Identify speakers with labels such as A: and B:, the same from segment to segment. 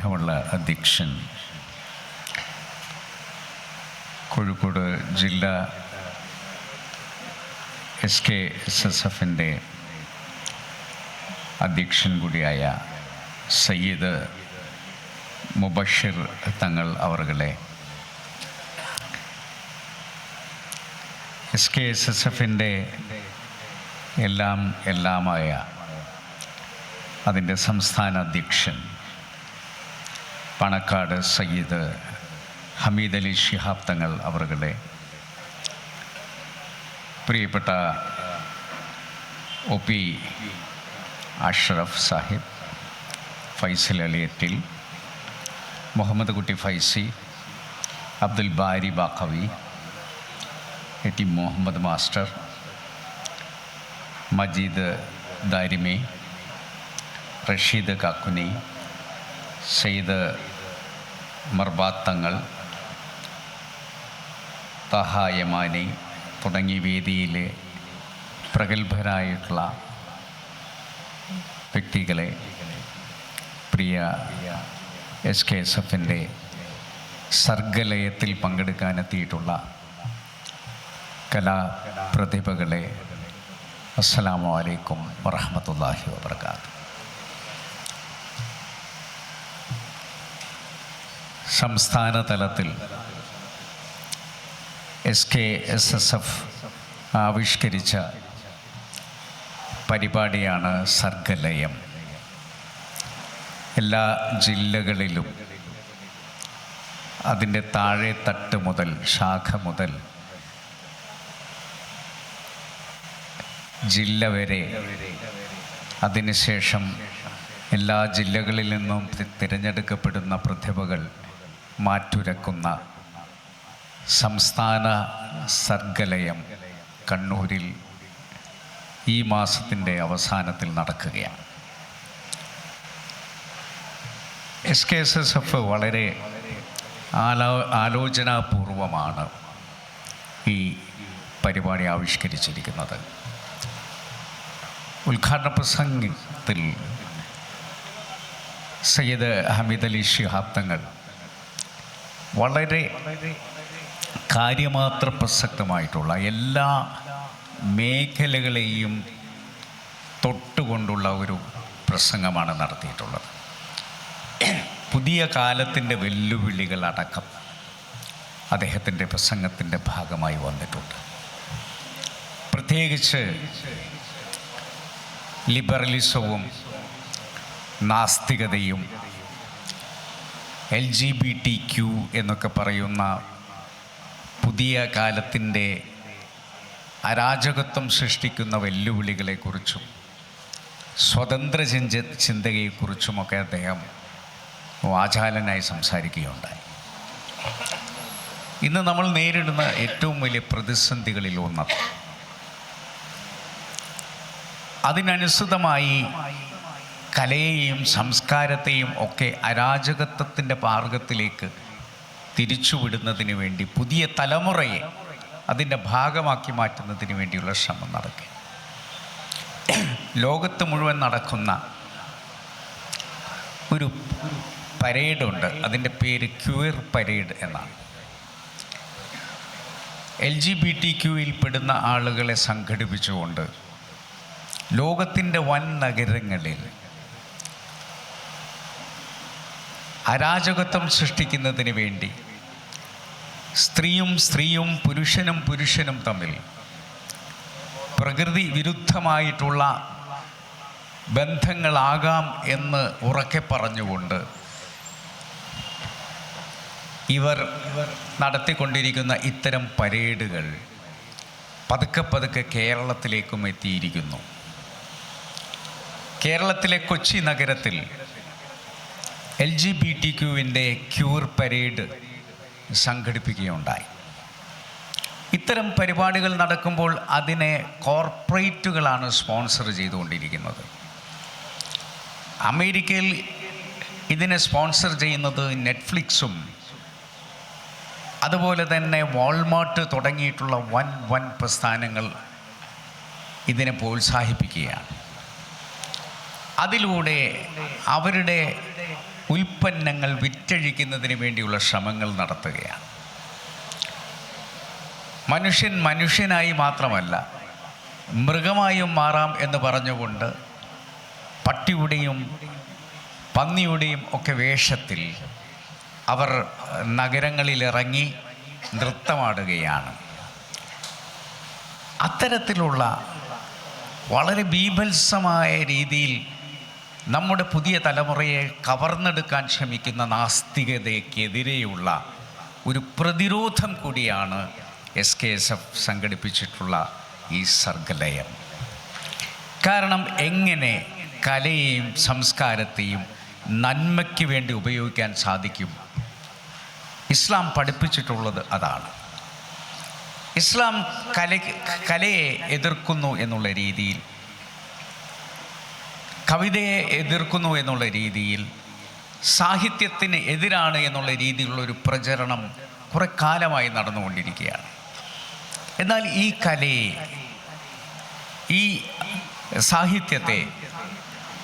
A: സ്നേഹമുള്ള അധ്യക്ഷൻ. കോഴിക്കോട് ജില്ലാ എസ് കെ എസ് എസ് എഫിന്റെ അധ്യക്ഷൻ കൂടിയായ സയ്യിദ് മുബഷിർ തങ്ങൾ അവറുകളെ എസ് കെ എസ് എസ് എഫിന്റെ എല്ലാം എല്ലാമായ അതിന്റെ സംസ്ഥാന അധ്യക്ഷൻ പണക്കാട് സയ്യിദ് ഹമീദ് അലി ഷിഹാബ് തങ്ങൾ അവറുകളെ പ്രിയപ്പെട്ട O P Ashraf Sahib Faisal അലിയറ്റിൽ Muhammad Kutty Faizy Abdul Bari Baqavi A T Muhammad master Majeed Darimi Rasheed Kakkuni Syed Marbath തഹായമാനി തുടങ്ങി വേദിയിലെ പ്രഗത്ഭരായിട്ടുള്ള വ്യക്തികളെ പ്രിയ എസ് കെ എസ് എഫിന്റെ സർഗലയത്തിൽ പങ്കെടുക്കാനെത്തിയിട്ടുള്ള കലാപ്രതിഭകളെ അസ്സലാമു അലൈക്കും വറഹമത്തല്ലാഹി വബർക്കാത്തു സംസ്ഥാന തലത്തിൽ S K S S F ആവിഷ്കരിച്ച പരിപാടിയാണ് സർഗലയം. എല്ലാ ജില്ലകളിലും അതിന്റെ താഴെ തട്ട് മുതൽ ശാഖ മുതൽ ജില്ല വരെ അതിനുശേഷം എല്ലാ ജില്ലകളിൽ നിന്നും തിരഞ്ഞെടുക്കപ്പെടുന്ന പ്രതിഭകൾ മാറ്റുരക്കുന്ന സംസ്ഥാന സർഗലയം കണ്ണൂരിൽ ഈ മാസത്തിന്റെ അവസാനത്തിൽ നടക്കുകയാണ്. S K S S F വളരെ ആലോ ആലോചനാപൂർവമാണ് ഈ പരിപാടി ആവിഷ്കരിച്ചിരിക്കുന്നത്. ഉദ്ഘാടന പ്രസംഗത്തിൽ സയ്യിദ് ഹമീദ് അലി ശിഹാബ് തങ്ങൾ വളരെ കാര്യമാത്ര പ്രസക്തമായിട്ടുള്ള എല്ലാ മേഖലകളെയും തൊട്ടുകൊണ്ടുള്ള ഒരു പ്രസംഗമാണ് നടത്തിയിട്ടുള്ളത്. പുതിയ കാലത്തിന്റെ വെല്ലുവിളികളടക്കം അദ്ദേഹത്തിന്റെ പ്രസംഗത്തിന്റെ ഭാഗമായി വന്നിട്ടുണ്ട്. പ്രത്യേകിച്ച് ലിബറലിസവും നാസ്തികതയും L G B T Q എന്നൊക്കെ പറയുന്ന പുതിയ കാലത്തിന്റെ അരാജകത്വം സൃഷ്ടിക്കുന്ന വെല്ലുവിളികളെക്കുറിച്ചും സ്വതന്ത്ര ചിന്ത ചിന്തകയെക്കുറിച്ചുമൊക്കെ അദ്ദേഹം വാചാലനായി സംസാരിക്കുകയുണ്ടായി. ഇന്ന് നമ്മൾ നേരിടുന്ന ഏറ്റവും വലിയ പ്രതിസന്ധികളിൽ ഒന്നത് അതിനനുസൃതമായി കലയെയും സംസ്കാരത്തെയും ഒക്കെ അരാജകത്വത്തിന്റെ മാർഗത്തിലേക്ക് തിരിച്ചുവിടുന്നതിന് വേണ്ടി പുതിയ തലമുറയെ അതിന്റെ ഭാഗമാക്കി മാറ്റുന്നതിന് വേണ്ടിയുള്ള ശ്രമം നടക്കുക. ലോകത്ത് മുഴുവൻ നടക്കുന്ന ഒരു പരേഡുണ്ട് അതിന്റെ പേര് ക്യൂർ പരേഡ് എന്നാണ്. എൽ ജി ബി ടി ക്യൂയിൽ പെടുന്ന ആളുകളെ സംഘടിപ്പിച്ചുകൊണ്ട് ലോകത്തിന്റെ വൻ നഗരങ്ങളിൽ അരാജകത്വം സൃഷ്ടിക്കുന്നതിന് വേണ്ടി സ്ത്രീയും സ്ത്രീയും പുരുഷനും പുരുഷനും തമ്മിൽ പ്രകൃതി വിരുദ്ധമായിട്ടുള്ള ബന്ധങ്ങളാകാം എന്ന് ഉറക്കെ പറഞ്ഞുകൊണ്ട് ഇവർ നടത്തിക്കൊണ്ടിരിക്കുന്ന ഇത്തരം പരേഡുകൾ പതുക്കെ പതുക്കെ കേരളത്തിലേക്കും എത്തിയിരിക്കുന്നു. കേരളത്തിലെ കൊച്ചി നഗരത്തിൽ എൽ ജി ബി ടി ക്യുവിന്റെ ക്യൂർ പരേഡ് സംഘടിപ്പിക്കുകയുണ്ടായി. ഇത്തരം പരിപാടികൾ നടക്കുമ്പോൾ അതിനെ കോർപ്പറേറ്റുകളാണ് സ്പോൺസർ ചെയ്തുകൊണ്ടിരിക്കുന്നത്. അമേരിക്കയിൽ ഇതിനെ സ്പോൺസർ ചെയ്യുന്നത് നെറ്റ്ഫ്ലിക്സും അതുപോലെ തന്നെ വാൾമാർട്ട് തുടങ്ങിയിട്ടുള്ള വൻ വൻ പ്രസ്ഥാനങ്ങൾ ഇതിനെ പ്രോത്സാഹിപ്പിക്കുകയാണ്. അതിലൂടെ അവരുടെ ഉൽപ്പന്നങ്ങൾ വിറ്റഴിക്കുന്നതിന് വേണ്ടിയുള്ള ശ്രമങ്ങൾ നടത്തുകയാണ്. മനുഷ്യൻ മനുഷ്യനായി മാത്രമല്ല മൃഗമായും മാറാം എന്ന് പറഞ്ഞുകൊണ്ട് പട്ടിയുടെയും പന്നിയുടെയും ഒക്കെ വേഷത്തിൽ അവർ നഗരങ്ങളിലിറങ്ങി നൃത്തമാടുകയാണ്. അത്തരത്തിലുള്ള വളരെ ബീഭത്സമായ രീതിയിൽ നമ്മുടെ പുതിയ തലമുറയെ കവർന്നെടുക്കാൻ ശ്രമിക്കുന്ന നാസ്തികതയ്ക്കെതിരെയുള്ള ഒരു പ്രതിരോധം കൂടിയാണ് എസ് കെ എസ് എഫ് സംഘടിപ്പിച്ചിട്ടുള്ള ഈ സർഗലയം. കാരണം എങ്ങനെ കലയെയും സംസ്കാരത്തെയും നന്മയ്ക്ക് വേണ്ടി ഉപയോഗിക്കാൻ സാധിക്കും? ഇസ്ലാം പഠിപ്പിച്ചിട്ടുള്ളത് അതാണ്. ഇസ്ലാം കല കലയെ എതിർക്കുന്നു എന്നുള്ള രീതിയിൽ കവിതയെ എതിർക്കുന്നു എന്നുള്ള രീതിയിൽ സാഹിത്യത്തിന് എതിരാണ് എന്നുള്ള രീതിയിലുള്ള ഒരു പ്രചരണം കുറെ കാലമായി നടന്നുകൊണ്ടിരിക്കുകയാണ്. എന്നാൽ ഈ കലയെ ഈ സാഹിത്യത്തെ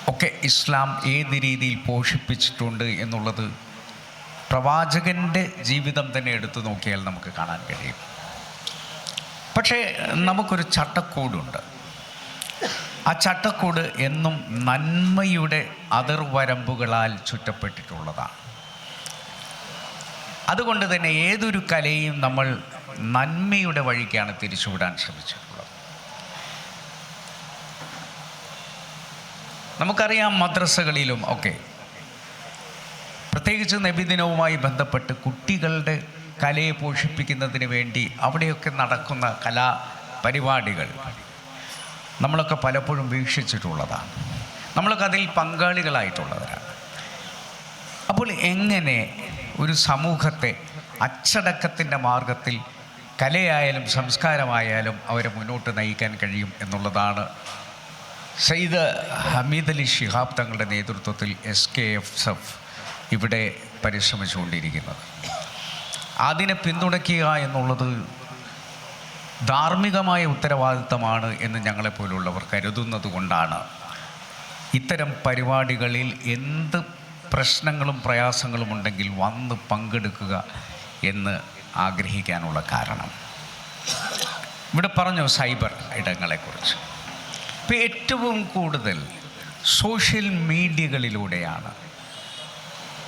A: ഒക്കെ ഇസ്ലാം ഏത് രീതിയിൽ പോഷിപ്പിച്ചിട്ടുണ്ട് എന്നുള്ളത് പ്രവാചകന്റെ ജീവിതം തന്നെ എടുത്തു നോക്കിയാൽ നമുക്ക് കാണാൻ കഴിയും. പക്ഷേ നമുക്കൊരു ചട്ടക്കൂടുണ്ട്. ആ ചട്ടക്കൂട് എന്നും നന്മയുടെ അതിർവരമ്പുകളാൽ ചുറ്റപ്പെട്ടിട്ടുള്ളതാണ്. അതുകൊണ്ട് തന്നെ ഏതൊരു കലയും നമ്മൾ നന്മയുടെ വഴിക്കാണ് തിരിച്ചുവിടാൻ ശ്രമിച്ചിട്ടുള്ളത്. നമുക്കറിയാം മദ്രസകളിലും ഒക്കെ പ്രത്യേകിച്ച് നബിദിനവുമായി ബന്ധപ്പെട്ട് കുട്ടികളുടെ കലയെ പോഷിപ്പിക്കുന്നതിന് വേണ്ടി അവിടെയൊക്കെ നടക്കുന്ന കലാ പരിപാടികൾ നമ്മളൊക്കെ പലപ്പോഴും വീക്ഷിച്ചിട്ടുള്ളതാണ്. നമ്മളൊക്കെ അതിൽ പങ്കാളികളായിട്ടുള്ളവരാണ്. അപ്പോൾ എങ്ങനെ ഒരു സമൂഹത്തെ അച്ചടക്കത്തിന്റെ മാർഗത്തിൽ കലയായാലും സംസ്കാരമായാലും അവരെ മുന്നോട്ട് നയിക്കാൻ കഴിയും എന്നുള്ളതാണ് സയ്യിദ് ഹമീദ് അലി ഷിഹാബ് തങ്ങളുടെ നേതൃത്വത്തിൽ എസ് കെ എഫ് സഫ് ഇവിടെ പരിശ്രമിച്ചുകൊണ്ടിരിക്കുന്നത്. അതിനെ പിന്തുണയ്ക്കുക എന്നുള്ളത് ധാർമ്മികമായ ഉത്തരവാദിത്തമാണ് എന്ന് ഞങ്ങളെപ്പോലുള്ളവർ കരുതുന്നത് കൊണ്ടാണ്. ഇത്തരം പരിപാടികളിൽ എന്ത് പ്രശ്നങ്ങളും പ്രയാസങ്ങളും ഉണ്ടെങ്കിൽ വന്ന് പങ്കെടുക്കുക എന്ന് ആഗ്രഹിക്കാനുള്ള കാരണം. ഇവിടെ പറഞ്ഞു സൈബർ ഇടങ്ങളെക്കുറിച്ച്. ഇപ്പം ഏറ്റവും കൂടുതൽ സോഷ്യൽ മീഡിയകളിലൂടെയാണ്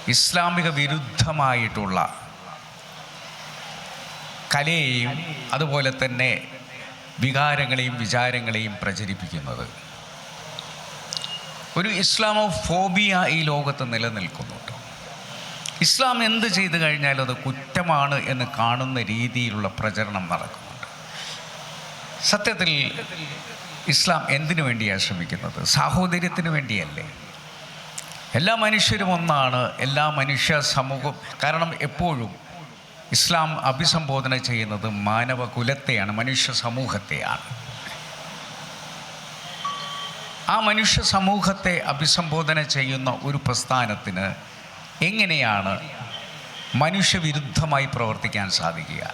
A: ഇസ്ലാമിക വിരുദ്ധമായിട്ടുള്ള കലയെയും അതുപോലെ തന്നെ വികാരങ്ങളെയും വിചാരങ്ങളെയും പ്രചരിപ്പിക്കുന്നത്. ഒരു ഇസ്ലാമോ ഫോബിയ ഈ ലോകത്ത് നിലനിൽക്കുന്നുണ്ട് ഇസ്ലാം എന്ത് ചെയ്തു കഴിഞ്ഞാലും അത് കുറ്റമാണ് എന്ന് കാണുന്ന രീതിയിലുള്ള പ്രചരണം നടക്കുന്നുണ്ട്. സത്യത്തിൽ ഇസ്ലാം എന്തിനു വേണ്ടിയാണ് ശ്രമിക്കുന്നത്? സാഹോദര്യത്തിന് വേണ്ടിയല്ലേ? എല്ലാ മനുഷ്യരും ഒന്നാണ് എല്ലാ മനുഷ്യ സമൂഹം കാരണം എപ്പോഴും ഇസ്ലാം അഭിസംബോധന ചെയ്യുന്നത് മാനവ കുലത്തെയാണ് മനുഷ്യ സമൂഹത്തെയാണ്. ആ മനുഷ്യ സമൂഹത്തെ അഭിസംബോധന ചെയ്യുന്ന ഒരു പ്രസ്ഥാനത്തിന് എങ്ങനെയാണ് മനുഷ്യവിരുദ്ധമായി പ്രവർത്തിക്കാൻ സാധിക്കുക?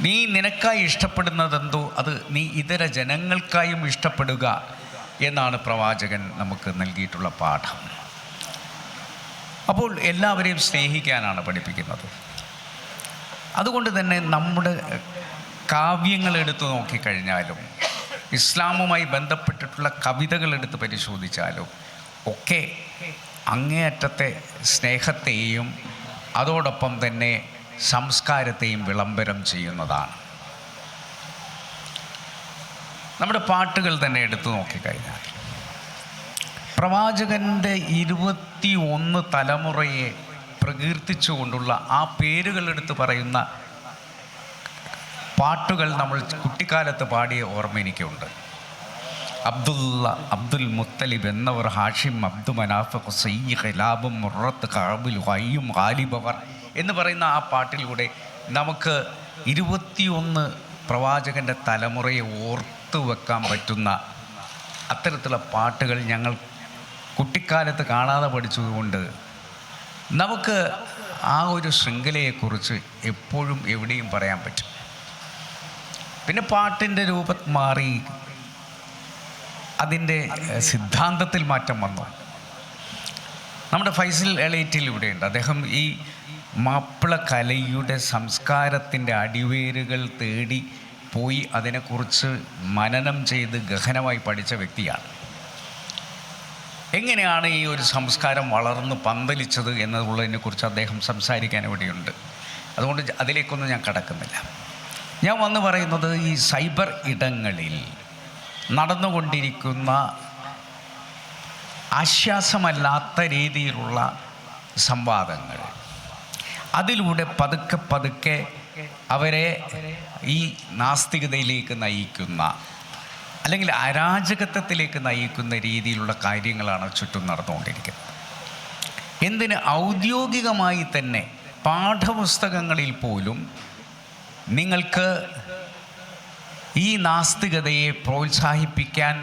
A: നീ നിനക്കായി ഇഷ്ടപ്പെടുന്നതെന്തോ അത് നീ ഇതര ജനങ്ങൾക്കായും ഇഷ്ടപ്പെടുക എന്നാണ് പ്രവാചകൻ നമുക്ക് നൽകിയിട്ടുള്ള പാഠം. അപ്പോൾ എല്ലാവരെയും സ്നേഹിക്കാനാണ് പഠിപ്പിക്കുന്നത്. അതുകൊണ്ട് തന്നെ നമ്മുടെ കാവ്യങ്ങൾ എടുത്തു നോക്കിക്കഴിഞ്ഞാലും ഇസ്ലാമുമായി ബന്ധപ്പെട്ടിട്ടുള്ള കവിതകൾ എടുത്ത് പരിശോധിച്ചാലും ഒക്കെ അങ്ങേയറ്റത്തെ സ്നേഹത്തെയും അതോടൊപ്പം തന്നെ സംസ്കാരത്തെയും വിളംബരം ചെയ്യുന്നതാണ്. നമ്മുടെ പാട്ടുകൾ തന്നെ എടുത്തു നോക്കിക്കഴിഞ്ഞാൽ പ്രവാചകന്റെ ഇരുപത്തി ഒന്ന് തലമുറയെ പ്രകീർത്തിച്ചുകൊണ്ടുള്ള ആ പേരുകളെടുത്ത് പറയുന്ന പാട്ടുകൾ നമ്മൾ കുട്ടിക്കാലത്ത് പാടിയ ഓർമ്മ എനിക്കുണ്ട്. അബ്ദുള്ള അബ്ദുൽ മുത്തലിബ് എന്നവർ ഹാഷിം അബ്ദു മനാഫ് ഹുസൈ ഖിലാബും മുറത്ത് കാബുൽ ഹയ്യും ഖാലിബവർ എന്ന് പറയുന്ന ആ പാട്ടിലൂടെ നമുക്ക് ഇരുപത്തിയൊന്ന് പ്രവാചകന്റെ തലമുറയെ ഓർത്തു വെക്കാൻ പറ്റുന്ന അത്തരത്തിലുള്ള പാട്ടുകൾ ഞങ്ങൾ കുട്ടിക്കാലത്ത് കാണാതെ പഠിച്ചതുകൊണ്ട് നമുക്ക് ആ ഒരു ശൃംഖലയെക്കുറിച്ച് എപ്പോഴും എവിടെയും പറയാൻ പറ്റും. പിന്നെ പാട്ടിന്റെ രൂപം മാറി അതിന്റെ സിദ്ധാന്തത്തിൽ മാറ്റം വന്നു. നമ്മുടെ ഫൈസൽ എളേറ്റിൽ ഇവിടെയുണ്ട്. അദ്ദേഹം ഈ മാപ്പിള കലയുടെ സംസ്കാരത്തിന്റെ അടിവേരുകൾ തേടി പോയി അതിനെക്കുറിച്ച് മനനം ചെയ്ത് ഗഹനമായി പഠിച്ച വ്യക്തിയാണ്. എങ്ങനെയാണ് ഈ ഒരു സംസ്കാരം വളർന്ന് പന്തലിച്ചത് എന്നുള്ളതിനെക്കുറിച്ച് അദ്ദേഹം സംസാരിക്കാൻ ഇവിടെയുണ്ട്. അതുകൊണ്ട് അതിലേക്കൊന്നും ഞാൻ കടക്കുന്നില്ല. ഞാൻ വന്ന് പറയുന്നത് ഈ സൈബർ ഇടങ്ങളിൽ നടന്നുകൊണ്ടിരിക്കുന്ന ആശ്വാസമല്ലാത്ത രീതിയിലുള്ള സംവാദങ്ങൾ. അതിലൂടെ പതുക്കെ പതുക്കെ അവരെ ഈ നാസ്തികതയിലേക്ക് നയിക്കുന്ന അല്ലെങ്കിൽ അരാജകത്വത്തിലേക്ക് നയിക്കുന്ന രീതിയിലുള്ള കാര്യങ്ങളാണ് ചുറ്റും നടന്നുകൊണ്ടിരിക്കുന്നത്. എന്തിന് ഔദ്യോഗികമായി തന്നെ പാഠപുസ്തകങ്ങളിൽ പോലും നിങ്ങൾക്ക് ഈ നാസ്തികതയെ പ്രോത്സാഹിപ്പിക്കാൻ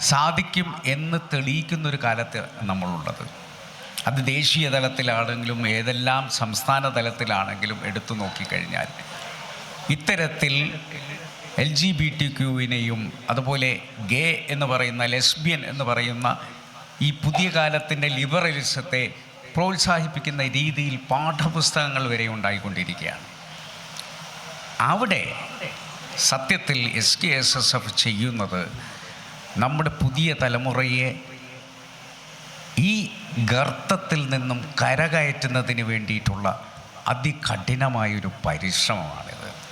A: സാധിക്കും എന്ന് തെളിയിക്കുന്നൊരു കാലത്ത് നമ്മളുള്ളത്. അത് ദേശീയ തലത്തിലാണെങ്കിലും ഏതെല്ലാം സംസ്ഥാന തലത്തിലാണെങ്കിലും എടുത്തു നോക്കിക്കഴിഞ്ഞാൽ ഇത്തരത്തിൽ എൽ ജി ബി ടി ക്യൂവിനെയും അതുപോലെ ഗേ എന്ന് പറയുന്ന ലെസ്ബിയൻ എന്ന് പറയുന്ന ഈ പുതിയ കാലത്തിന്റെ ലിബറലിസത്തെ പ്രോത്സാഹിപ്പിക്കുന്ന രീതിയിൽ പാഠപുസ്തകങ്ങൾ വരെ ഉണ്ടായിക്കൊണ്ടിരിക്കുകയാണ്. അവിടെ സത്യത്തിൽ S K S S F ചെയ്യുന്നത് നമ്മുടെ പുതിയ തലമുറയെ ഈ ഗർത്തത്തിൽ നിന്നും കരകയറ്റുന്നതിന് വേണ്ടിയിട്ടുള്ള അതികഠിനമായൊരു പരിശ്രമമാണിത്.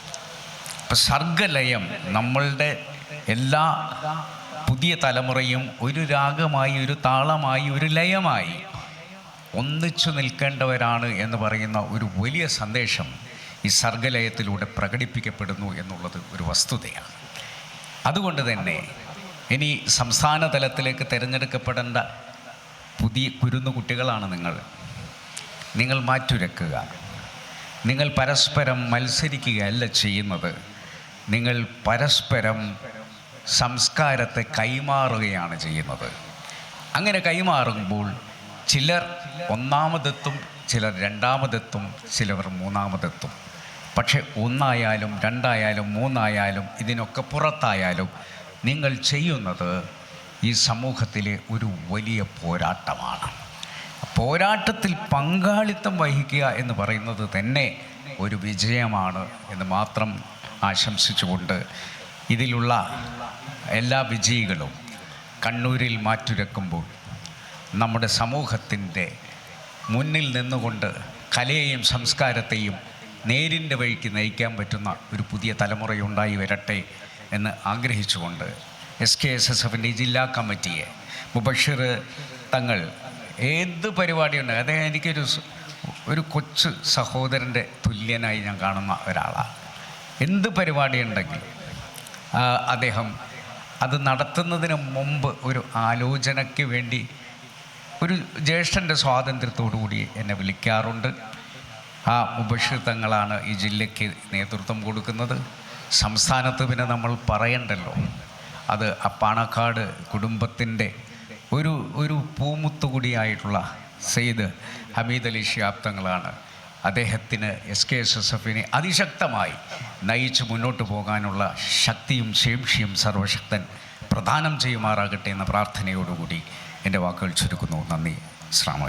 A: ഇപ്പം സർഗലയം നമ്മളുടെ എല്ലാ പുതിയ തലമുറയും ഒരു രാഗമായി ഒരു താളമായി ഒരു ലയമായി ഒന്നിച്ചു നിൽക്കേണ്ടവരാണ് എന്ന് പറയുന്ന ഒരു വലിയ സന്ദേശം ഈ സർഗലയത്തിലൂടെ പ്രകടിപ്പിക്കപ്പെടുന്നു എന്നുള്ളത് ഒരു വസ്തുതയാണ്. അതുകൊണ്ട് തന്നെ ഇനി സംസ്ഥാന തലത്തിലേക്ക് തിരഞ്ഞെടുക്കപ്പെടേണ്ട പുതിയ കുരുന്നു കുട്ടികളാണ് നിങ്ങൾ. നിങ്ങൾ മാറ്റുരക്കുക. നിങ്ങൾ പരസ്പരം മത്സരിക്കുകയല്ല ചെയ്യുന്നത്. നിങ്ങൾ പരസ്പരം സംസ്കാരത്തെ കൈമാറുകയാണ് ചെയ്യുന്നത്. അങ്ങനെ കൈമാറുമ്പോൾ ചിലർ ഒന്നാമതെത്തും ചിലർ രണ്ടാമതെത്തും ചിലർ മൂന്നാമതെത്തും. പക്ഷെ ഒന്നായാലും രണ്ടായാലും മൂന്നായാലും ഇതിനൊക്കെ പുറത്തായാലും നിങ്ങൾ ചെയ്യുന്നത് ഈ സമൂഹത്തിലെ ഒരു വലിയ പോരാട്ടമാണ്. പോരാട്ടത്തിൽ പങ്കാളിത്തം വഹിക്കുക എന്ന് പറയുന്നത് തന്നെ ഒരു വിജയമാണ് എന്ന് മാത്രം ആശംസിച്ചുകൊണ്ട് ഇതിലുള്ള എല്ലാ വിജയികളും കണ്ണൂരിൽ മാറ്റുരക്കുമ്പോൾ നമ്മുടെ സമൂഹത്തിന്റെ മുന്നിൽ നിന്നുകൊണ്ട് കലയെയും സംസ്കാരത്തെയും നേരിന്റെ വഴിക്ക് നയിക്കാൻ പറ്റുന്ന ഒരു പുതിയ തലമുറയുണ്ടായി വരട്ടെ എന്ന് ആഗ്രഹിച്ചുകൊണ്ട് എസ് കെ എസ് എസ് എഫിന്റെ ജില്ലാ കമ്മിറ്റിയെ മുബഷിർ തങ്ങൾ ഏത് പരിപാടിയുണ്ട്? അദ്ദേഹം എനിക്കൊരു ഒരു കൊച്ചു സഹോദരന്റെ തുല്യനായി ഞാൻ കാണുന്ന ഒരാളാണ്. എന്ത് പരിപാടി ഉണ്ടെങ്കിലും അദ്ദേഹം അത് നടത്തുന്നതിന് മുമ്പ് ഒരു ആലോചനയ്ക്ക് വേണ്ടി ഒരു ജ്യേഷ്ഠന്റെ കൂടി എന്നെ വിളിക്കാറുണ്ട്. ആ മുബഷിർ ഈ ജില്ലയ്ക്ക് നേതൃത്വം കൊടുക്കുന്നത്. സംസ്ഥാനത്ത് പിന്നെ നമ്മൾ പറയണ്ടല്ലോ അത് ആ പാണക്കാട് കുടുംബത്തിന്റെ ഒരു ഒരു പൂമുത്തുകൂടിയായിട്ടുള്ള സെയ്ദ് ഹമീദ് അലി ഷിയാബ് തങ്ങളാണ് അദ്ദേഹത്തിന് എസ് കെ എസ് എസ് എഫിനെ അതിശക്തമായി നയിച്ച് മുന്നോട്ട് പോകാനുള്ള ശക്തിയും ശേഷിയും സർവശക്തൻ പ്രദാനം ചെയ്യുമാറാകട്ടെ എന്ന പ്രാർത്ഥനയോടുകൂടി എന്റെ വാക്കുകൾ ചുരുക്കുന്നു. നന്ദി. അസ്സാം